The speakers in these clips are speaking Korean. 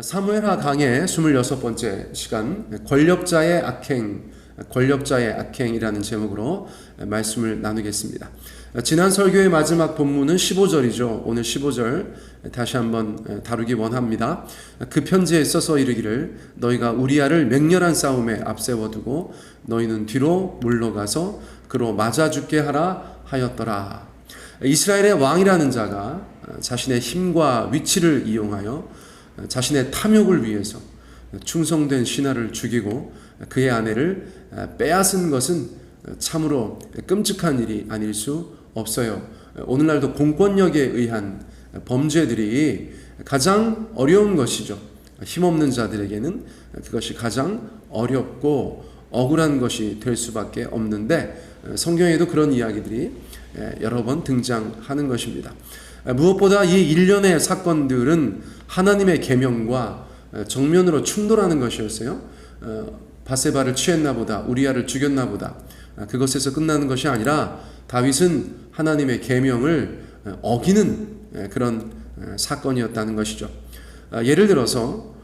사무엘하 강의 26번째 시간 권력자의 악행 권력자의 악행이라는 제목으로 말씀을 나누겠습니다. 지난 설교의 마지막 본문은 15절이죠. 오늘 15절 다시 한번 다루기 원합니다. 그 편지에 써서 이르기를 너희가 우리아를 맹렬한 싸움에 앞세워 두고 너희는 뒤로 물러가서 그로 맞아 죽게 하라 하였더라. 이스라엘의 왕이라는 자가 자신의 힘과 위치를 이용하여 자신의 탐욕을 위해서 충성된 신하를 죽이고 그의 아내를 빼앗은 것은 참으로 끔찍한 일이 아닐 수 없어요. 오늘날도 공권력에 의한 범죄들이 가장 어려운 것이죠. 힘없는 자들에게는 그것이 가장 어렵고 억울한 것이 될 수밖에 없는데 성경에도 그런 이야기들이 여러 번 등장하는 것입니다. 무엇보다 이 일련의 사건들은 하나님의 계명과 정면으로 충돌하는 것이었어요. 바세바를 취했나 보다, 우리아를 죽였나 보다. 그것에서 끝나는 것이 아니라 다윗은 하나님의 계명을 어기는 그런 사건이었다는 것이죠. 예를 들어서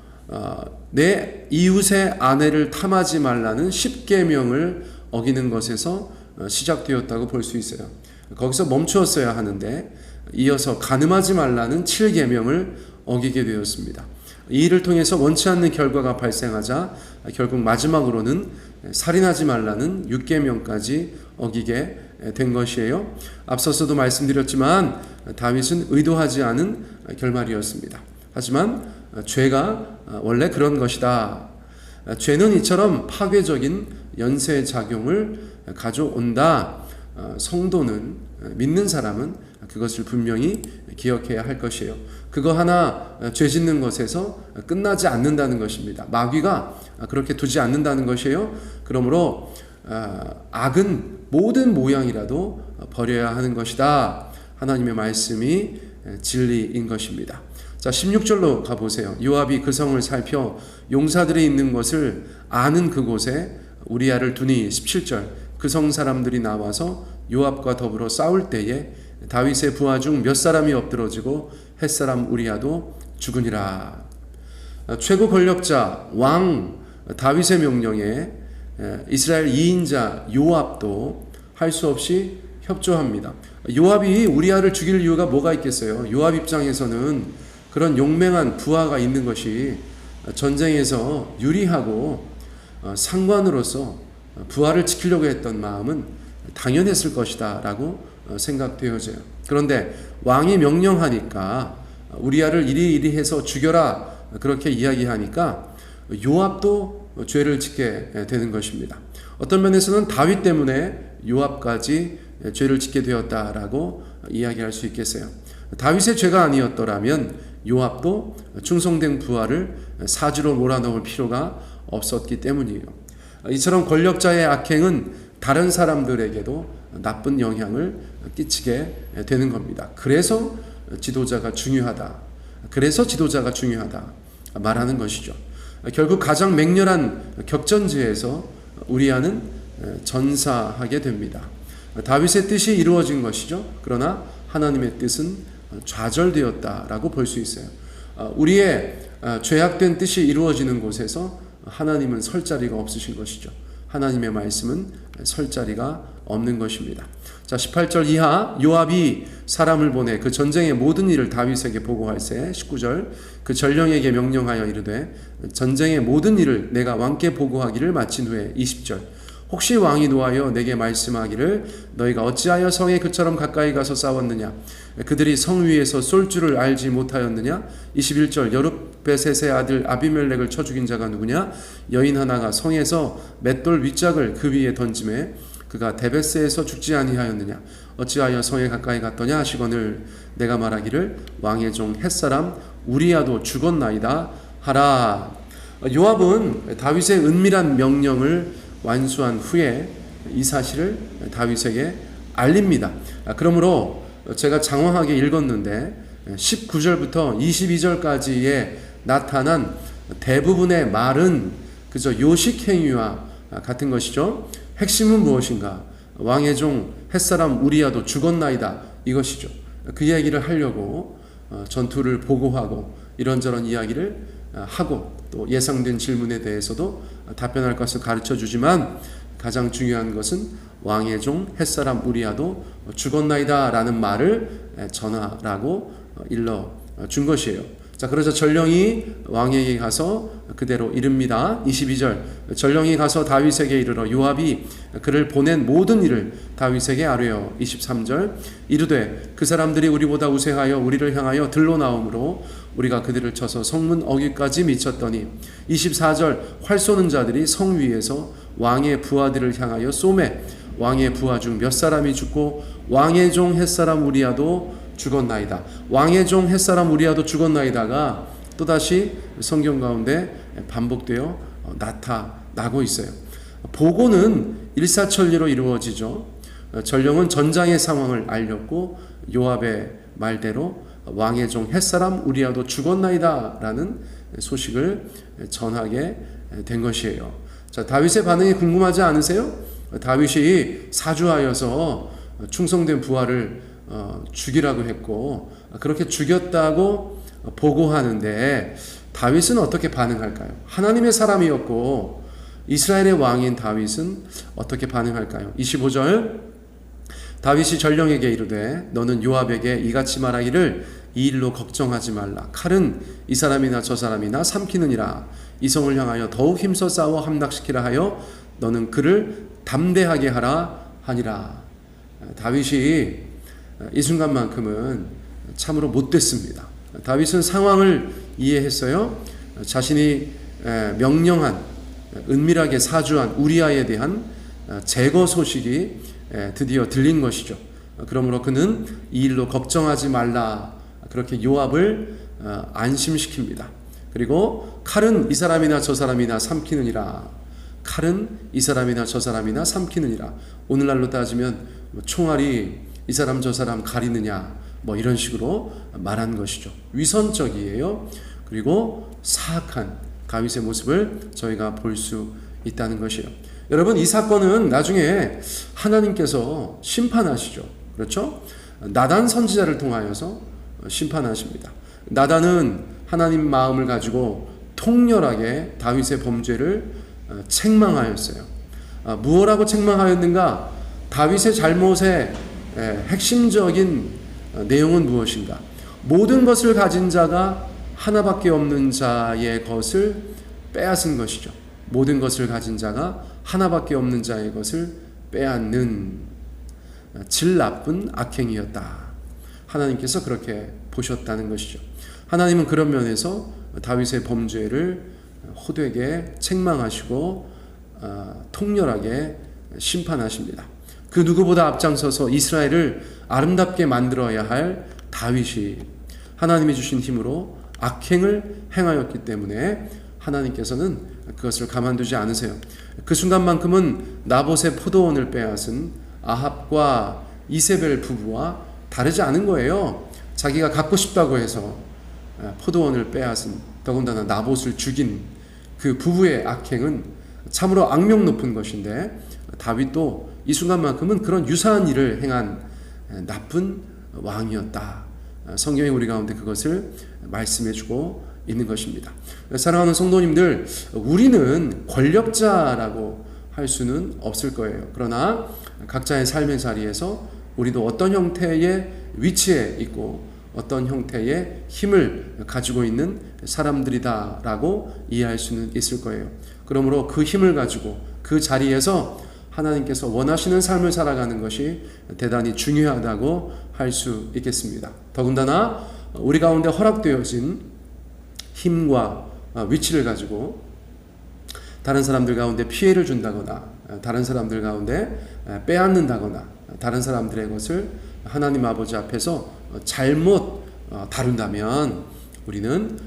내 이웃의 아내를 탐하지 말라는 10계명을 어기는 것에서 시작되었다고 볼 수 있어요. 거기서 멈추었어야 하는데 이어서 가늠하지 말라는 7계명을 어기게 되었습니다. 이 일을 통해서 원치 않는 결과가 발생하자 결국 마지막으로는 살인하지 말라는 6계명까지 어기게 된 것이에요. 앞서서도 말씀드렸지만 다윗은 의도하지 않은 결말이었습니다. 하지만 죄가 원래 그런 것이다. 죄는 이처럼 파괴적인 연쇄 작용을 가져온다. 성도는 믿는 사람은 그것을 분명히 기억해야 할 것이에요. 그거 하나 죄 짓는 것에서 끝나지 않는다는 것입니다. 마귀가 그렇게 두지 않는다는 것이에요. 그러므로 악은 모든 모양이라도 버려야 하는 것이다. 하나님의 말씀이 진리인 것입니다. 자, 16절로 가보세요. 요압이 그 성을 살펴 용사들이 있는 것을 아는 그곳에 우리아를 두니 17절 그 성 사람들이 나와서 요압과 더불어 싸울 때에 다윗의 부하 중 몇 사람이 엎드러지고 햇사람 우리아도 죽으니라. 최고 권력자 왕 다윗의 명령에 이스라엘 2인자 요압도 할 수 없이 협조합니다. 요압이 우리아를 죽일 이유가 뭐가 있겠어요? 요압 입장에서는 그런 용맹한 부하가 있는 것이 전쟁에서 유리하고 상관으로서 부하를 지키려고 했던 마음은 당연했을 것이다라고 생각되어져요. 그런데 왕이 명령하니까 우리아를 이리 이리 해서 죽여라 그렇게 이야기하니까 요압도 죄를 짓게 되는 것입니다. 어떤 면에서는 다윗 때문에 요압까지 죄를 짓게 되었다라고 이야기할 수 있겠어요. 다윗의 죄가 아니었더라면 요압도 충성된 부하를 사지로 몰아넣을 필요가 없었기 때문이에요. 이처럼 권력자의 악행은 다른 사람들에게도 나쁜 영향을 끼치게 되는 겁니다. 그래서 지도자가 중요하다. 그래서 지도자가 중요하다. 말하는 것이죠. 결국 가장 맹렬한 격전지에서 우리아는 전사하게 됩니다. 다윗의 뜻이 이루어진 것이죠. 그러나 하나님의 뜻은 좌절되었다라고 볼 수 있어요. 우리의 죄악된 뜻이 이루어지는 곳에서 하나님은 설 자리가 없으신 것이죠. 하나님의 말씀은 설 자리가 없는 것입니다. 자, 18절 이하 요압이 사람을 보내 그 전쟁의 모든 일을 다윗에게 보고할세 19절 그 전령에게 명령하여 이르되 전쟁의 모든 일을 내가 왕께 보고하기를 마친 후에 20절 혹시 왕이 노하여 내게 말씀하기를 너희가 어찌하여 성에 그처럼 가까이 가서 싸웠느냐 그들이 성 위에서 쏠 줄을 알지 못하였느냐 21절 여룻 베셋의 아들 아비멜렉을 쳐 죽인 자가 누구냐? 여인 하나가 성에서 맷돌 윗짝을 그 위에 던짐에 그가 데베스에서 죽지 아니하였느냐? 어찌하여 성에 가까이 갔더냐? 하시거늘 내가 말하기를 왕의 종 햇사람 우리야도 죽었나이다 하라. 요압은 다윗의 은밀한 명령을 완수한 후에 이 사실을 다윗에게 알립니다. 그러므로 제가 장황하게 읽었는데 19절부터 22절까지에 나타난 대부분의 말은 그저 요식 행위와 같은 것이죠. 핵심은 무엇인가? 왕의 종 햇사람 우리야도 죽었나이다 이것이죠. 그 얘기를 하려고 전투를 보고하고 이런저런 이야기를 어, 하고 또 예상된 질문에 대해서도 답변할 것을 가르쳐 주지만 가장 중요한 것은 왕의 종 햇사람 우리아도 죽었나이다 라는 말을 전하라고 일러 준 것이에요. 자, 그러자 전령이 왕에게 가서 그대로 이릅니다. 22절. 전령이 가서 다윗에게 이르러 요압이 그를 보낸 모든 일을 다윗에게 아뢰어 23절. 이르되 그 사람들이 우리보다 우세하여 우리를 향하여 들로 나오므로 우리가 그들을 쳐서 성문 어귀까지 미쳤더니 24절 활 쏘는 자들이 성 위에서 왕의 부하들을 향하여 쏘매 왕의 부하 중 몇 사람이 죽고 왕의 종 햇사람 우리아도 죽었나이다. 왕의 종 햇사람 우리아도 죽었나이다가 또다시 성경 가운데 반복되어 나타나고 있어요. 보고는 일사천리로 이루어지죠. 전령은 전장의 상황을 알렸고 요압의 말대로 왕의 종 햇사람 우리아도 죽었나이다 라는 소식을 전하게 된 것이에요. 자, 다윗의 반응이 궁금하지 않으세요? 다윗이 사주하여서 충성된 부하를 어, 죽이라고 했고 그렇게 죽였다고 보고하는데 다윗은 어떻게 반응할까요? 하나님의 사람이었고 이스라엘의 왕인 다윗은 어떻게 반응할까요? 25절 다윗이 전령에게 이르되 너는 요압에게 이같이 말하기를 이 일로 걱정하지 말라 칼은 이 사람이나 저 사람이나 삼키느니라 이성을 향하여 더욱 힘써 싸워 함락시키라 하여 너는 그를 담대하게 하라 하니라 다윗이 이 순간만큼은 참으로 못됐습니다. 다윗은 상황을 이해했어요. 자신이 명령한 은밀하게 사주한 우리아에 대한 제거 소식이 드디어 들린 것이죠. 그러므로 그는 이 일로 걱정하지 말라 그렇게 요압을 안심시킵니다. 그리고 칼은 이 사람이나 저 사람이나 삼키느니라. 칼은 이 사람이나 저 사람이나 삼키느니라. 오늘날로 따지면 뭐 총알이 이 사람 저 사람 가리느냐 뭐 이런 식으로 말한 것이죠. 위선적이에요. 그리고 사악한 다윗의 모습을 저희가 볼 수 있다는 것이에요. 여러분 이 사건은 나중에 하나님께서 심판하시죠. 그렇죠? 나단 선지자를 통하여서 심판하십니다. 나단은 하나님 마음을 가지고 통렬하게 다윗의 범죄를 책망하였어요. 아, 무엇라고 책망하였는가? 다윗의 잘못에 예, 핵심적인 어, 내용은 무엇인가? 모든 것을 가진 자가 하나밖에 없는 자의 것을 빼앗은 것이죠. 모든 것을 가진 자가 하나밖에 없는 자의 것을 빼앗는 어, 질 나쁜 악행이었다. 하나님께서 그렇게 보셨다는 것이죠. 하나님은 그런 면에서 다윗의 범죄를 호되게 책망하시고 어, 통렬하게 심판하십니다. 그 누구보다 앞장서서 이스라엘을 아름답게 만들어야 할 다윗이 하나님이 주신 힘으로 악행을 행하였기 때문에 하나님께서는 그것을 가만두지 않으세요. 그 순간만큼은 나봇의 포도원을 빼앗은 아합과 이세벨 부부와 다르지 않은 거예요. 자기가 갖고 싶다고 해서 포도원을 빼앗은 더군다나 나봇을 죽인 그 부부의 악행은 참으로 악명 높은 것인데 다윗도 이 순간만큼은 그런 유사한 일을 행한 나쁜 왕이었다. 성경이 우리 가운데 그것을 말씀해 주고 있는 것입니다. 사랑하는 성도님들, 우리는 권력자라고 할 수는 없을 거예요. 그러나 각자의 삶의 자리에서 우리도 어떤 형태의 위치에 있고 어떤 형태의 힘을 가지고 있는 사람들이다라고 이해할 수는 있을 거예요. 그러므로 그 힘을 가지고 그 자리에서 하나님께서 원하시는 삶을 살아가는 것이 대단히 중요하다고 할 수 있겠습니다. 더군다나 우리 가운데 허락되어진 힘과 위치를 가지고 다른 사람들 가운데 피해를 준다거나 다른 사람들 가운데 빼앗는다거나 다른 사람들의 것을 하나님 아버지 앞에서 잘못 다룬다면 우리는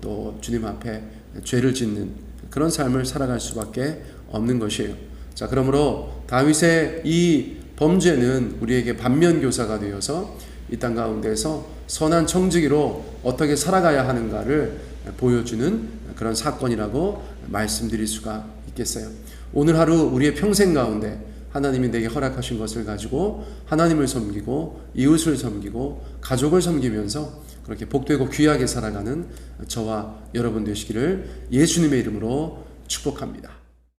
또 주님 앞에 죄를 짓는 그런 삶을 살아갈 수밖에 없는 것이에요. 자, 그러므로 다윗의 이 범죄는 우리에게 반면 교사가 되어서 이 땅 가운데서 선한 청지기로 어떻게 살아가야 하는가를 보여주는 그런 사건이라고 말씀드릴 수가 있겠어요. 오늘 하루 우리의 평생 가운데 하나님이 내게 허락하신 것을 가지고 하나님을 섬기고 이웃을 섬기고 가족을 섬기면서 그렇게 복되고 귀하게 살아가는 저와 여러분 되시기를 예수님의 이름으로 축복합니다.